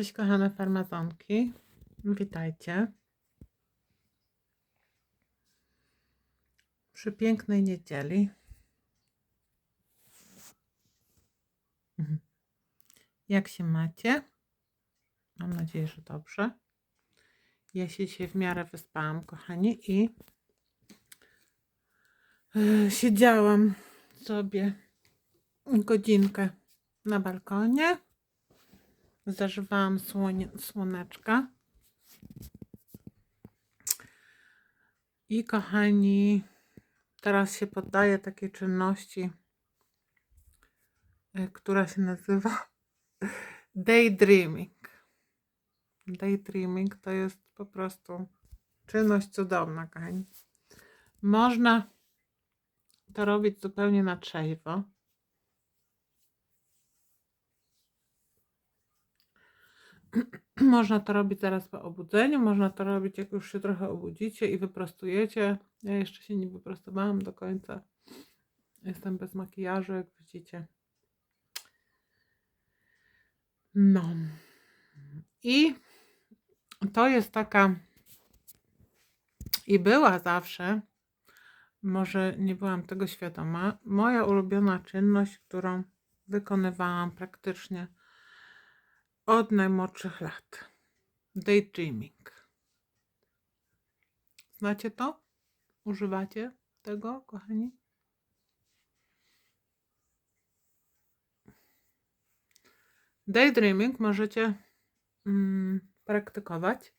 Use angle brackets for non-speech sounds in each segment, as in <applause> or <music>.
Cześć kochane farmazonki. Witajcie. Przy pięknej niedzieli. Mhm. Jak się macie? Mam nadzieję, że dobrze. Ja się dzisiaj w miarę wyspałam, kochani, i yy, siedziałam sobie godzinkę na balkonie. Zażywałam słonie, słoneczka. I kochani, teraz się poddaję takiej czynności, y, która się nazywa <laughs> daydreaming. Daydreaming to jest po prostu czynność cudowna, kochani. Można to robić zupełnie na trzeźwo. <clears throat> Można to robić zaraz po obudzeniu, można to robić jak już się trochę obudzicie i wyprostujecie. Ja jeszcze się nie wyprostowałam do końca. Jestem bez makijażu, jak widzicie. No. I to jest taka i była zawsze, może nie byłam tego świadoma, moja ulubiona czynność, którą wykonywałam praktycznie od najmłodszych lat. Daydreaming. Znacie to? Używacie tego, kochani? Daydreaming możecie mm, praktykować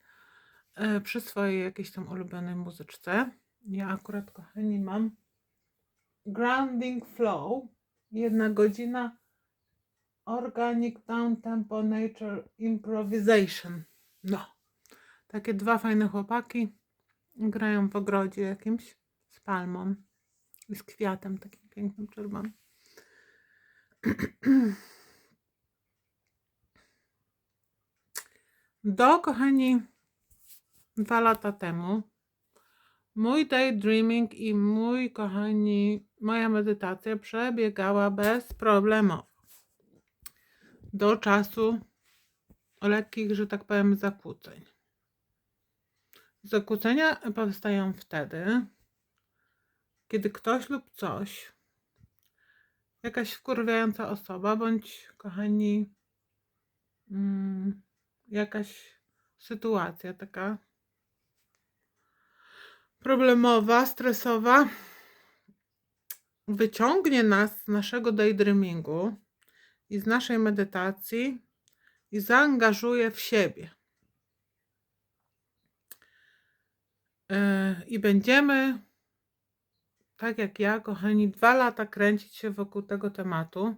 e, przy swojej jakiejś tam ulubionej muzyczce. Ja akurat, kochani, mam Grounding Flow. Jedna godzina Organic Downtempo Nature Improvisation. No. Takie dwa fajne chłopaki grają w ogrodzie jakimś z palmą i z kwiatem takim pięknym czerwonym. <clears throat> Do, kochani, dwa lata temu mój daydreaming i mój, kochani, moja medytacja przebiegała bezproblemowo. Do czasu lekkich, że tak powiem, zakłóceń. Zakłócenia powstają wtedy, kiedy ktoś lub coś, jakaś wkurwiająca osoba, bądź, kochani, mm, jakaś sytuacja taka problemowa, stresowa, wyciągnie nas z naszego daydreamingu i z naszej medytacji i zaangażuje w siebie. Yy, I będziemy, tak jak ja, kochani, dwa lata kręcić się wokół tego tematu,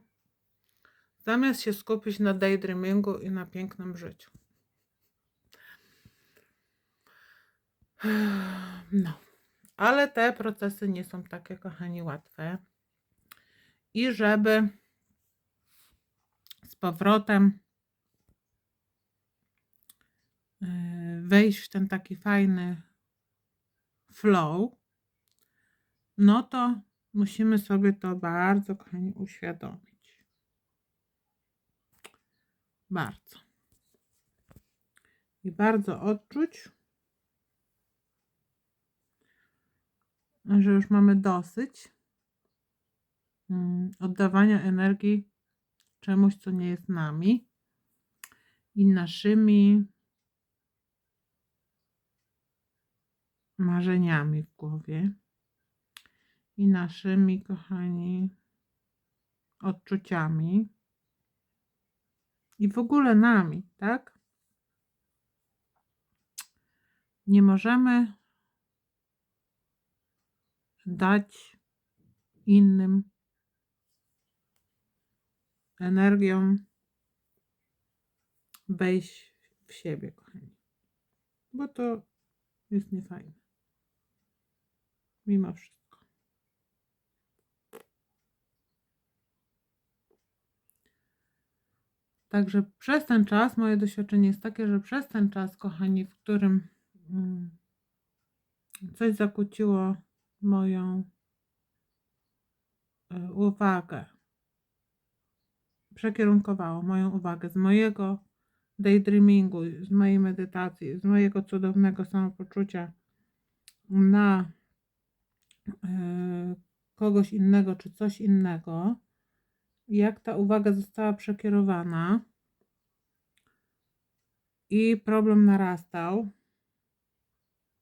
zamiast się skupić na daydreamingu i na pięknym życiu. No, ale te procesy nie są takie, kochani, łatwe. I żeby z powrotem yy, wejść w ten taki fajny flow, no to musimy sobie to bardzo, kochani, uświadomić. Bardzo. I bardzo odczuć, że już mamy dosyć mm, oddawania energii czemuś, co nie jest nami i naszymi marzeniami w głowie i naszymi, kochani, odczuciami i w ogóle nami, tak? Nie możemy dać innym energią wejść w siebie, kochani. Bo to jest niefajne. Mimo wszystko. Także przez ten czas, moje doświadczenie jest takie, że przez ten czas, kochani, w którym mm, coś zakłóciło moją y, uwagę, przekierunkowało moją uwagę z mojego daydreamingu, z mojej medytacji, z mojego cudownego samopoczucia na e, kogoś innego czy coś innego, jak ta uwaga została przekierowana i problem narastał,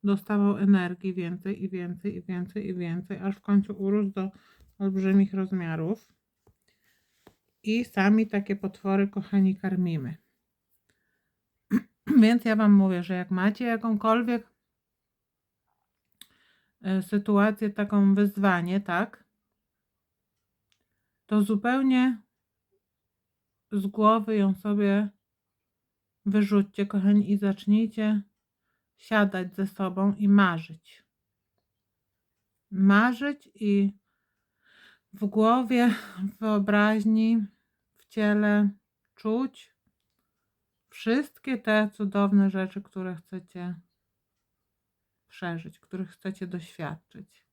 dostawał energii więcej i więcej i więcej i więcej, aż w końcu urósł do olbrzymich rozmiarów. I sami takie potwory, kochani, karmimy. <clears throat> Więc ja Wam mówię, że jak macie jakąkolwiek e, sytuację, taką wyzwanie, tak, to zupełnie z głowy ją sobie wyrzućcie, kochani, i zacznijcie siadać ze sobą i marzyć. Marzyć i w głowie, w wyobraźni, w ciele czuć wszystkie te cudowne rzeczy, które chcecie przeżyć, których chcecie doświadczyć.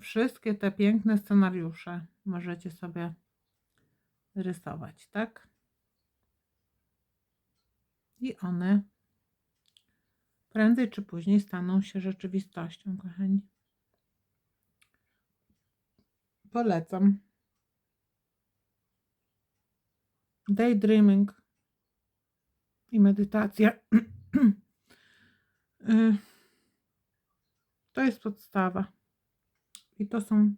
Wszystkie te piękne scenariusze możecie sobie rysować, tak? I one prędzej czy później staną się rzeczywistością, kochani. Polecam. Daydreaming i medytacja. <clears throat> Y, to jest podstawa. I to są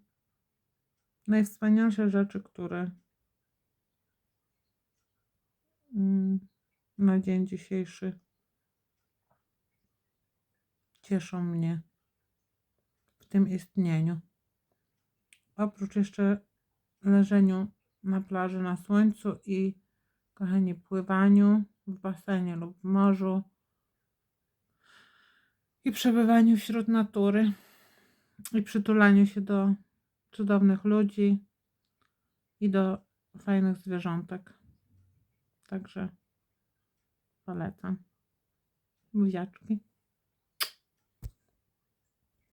najwspanialsze rzeczy, które mm, na dzień dzisiejszy cieszą mnie w tym istnieniu. Oprócz jeszcze leżeniu na plaży na słońcu i kochani pływaniu w basenie lub w morzu i przebywaniu wśród natury i przytulaniu się do cudownych ludzi i do fajnych zwierzątek. Także polecam. Buziaczki.